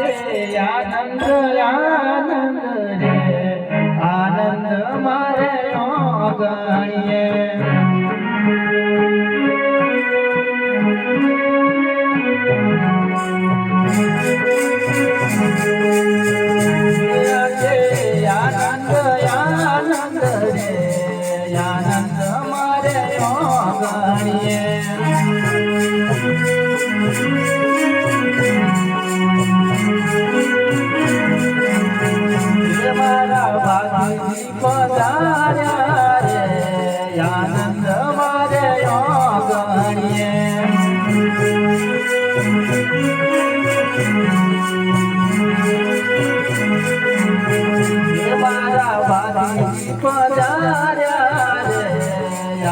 રે આનંદ આનંદ રે આનંદ મારે નો ગણીએ આનંદ આનંદ રે આનંદ મારે નો ગણીએ. ગજાનંદ મારે ગણીએ મારા ભાગી પધાર્યા રે.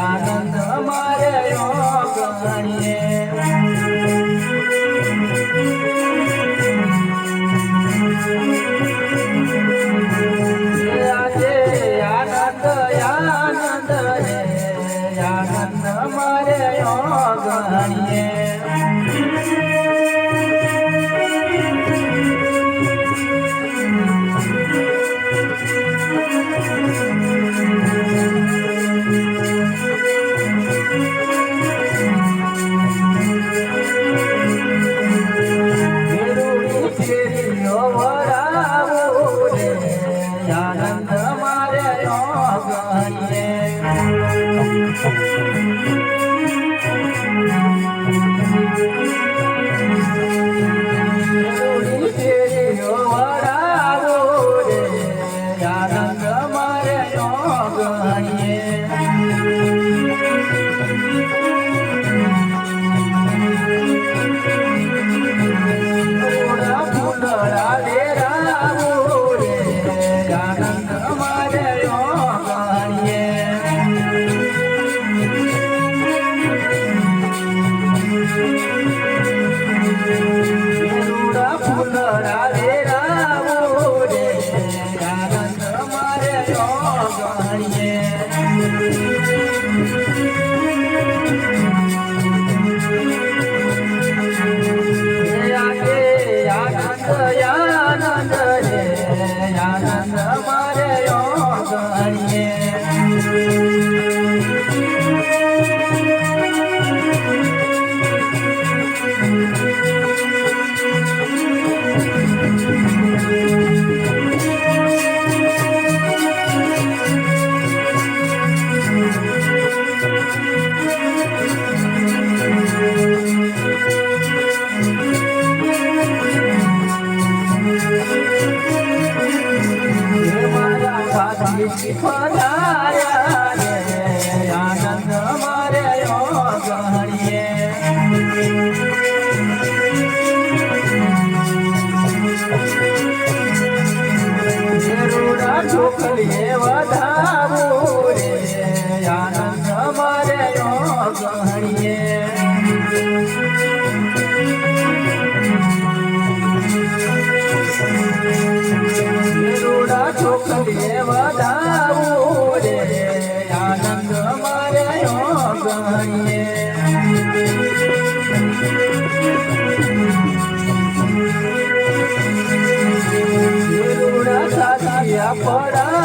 આનંદ મારે ગણીએ Thank you. સભીએ વધાવું રે આનંદ મારે ગણીએ પડા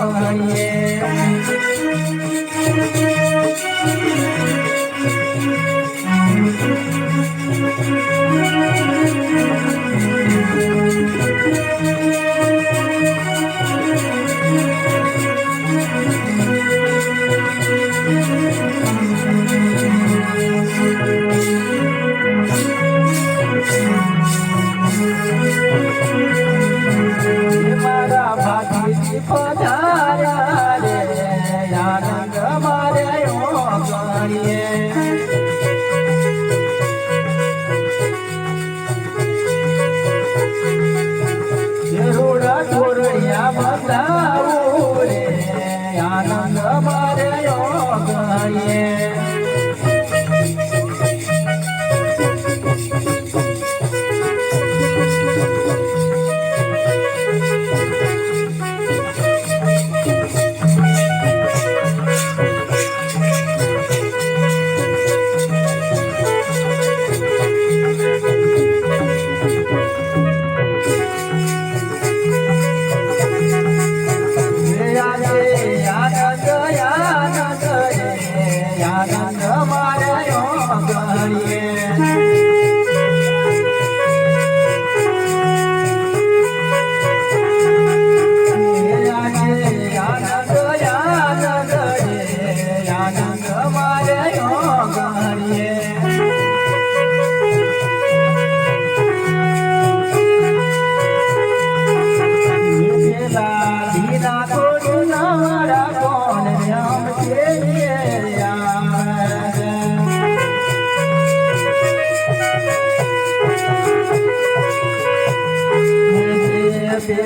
Johannes. yeah.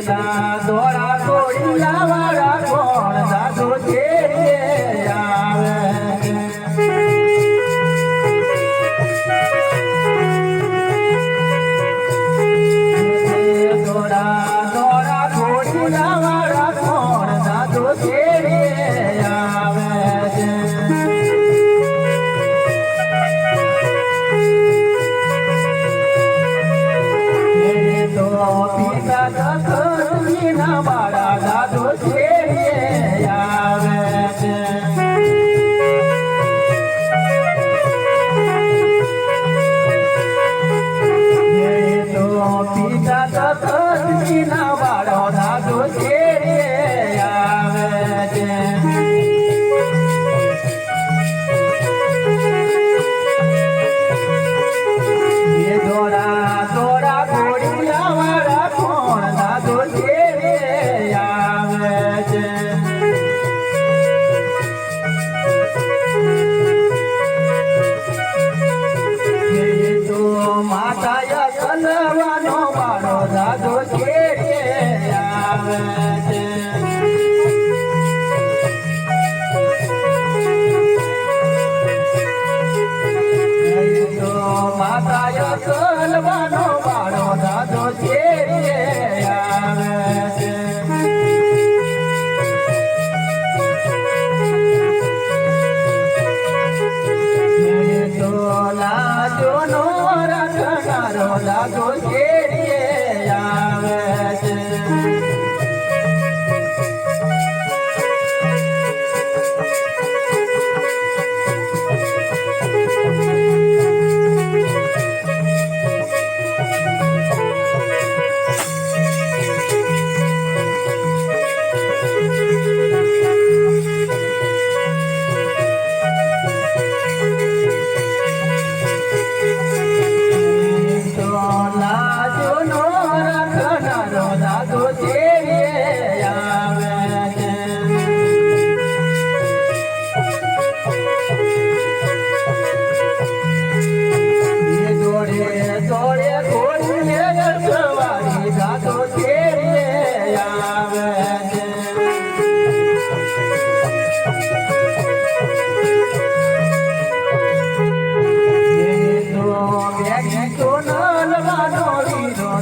da ના બાળા દાદો છે Oh.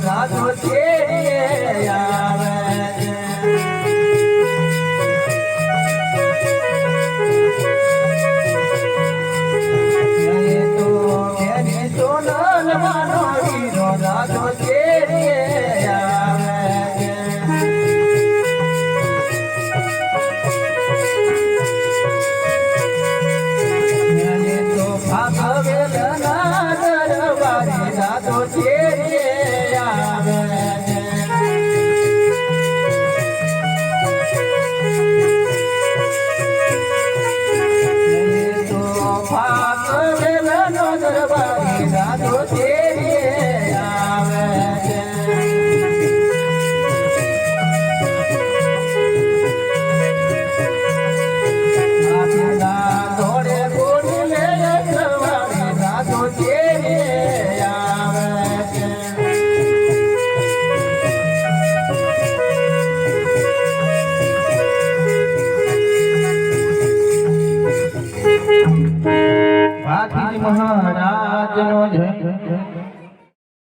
આવે છે.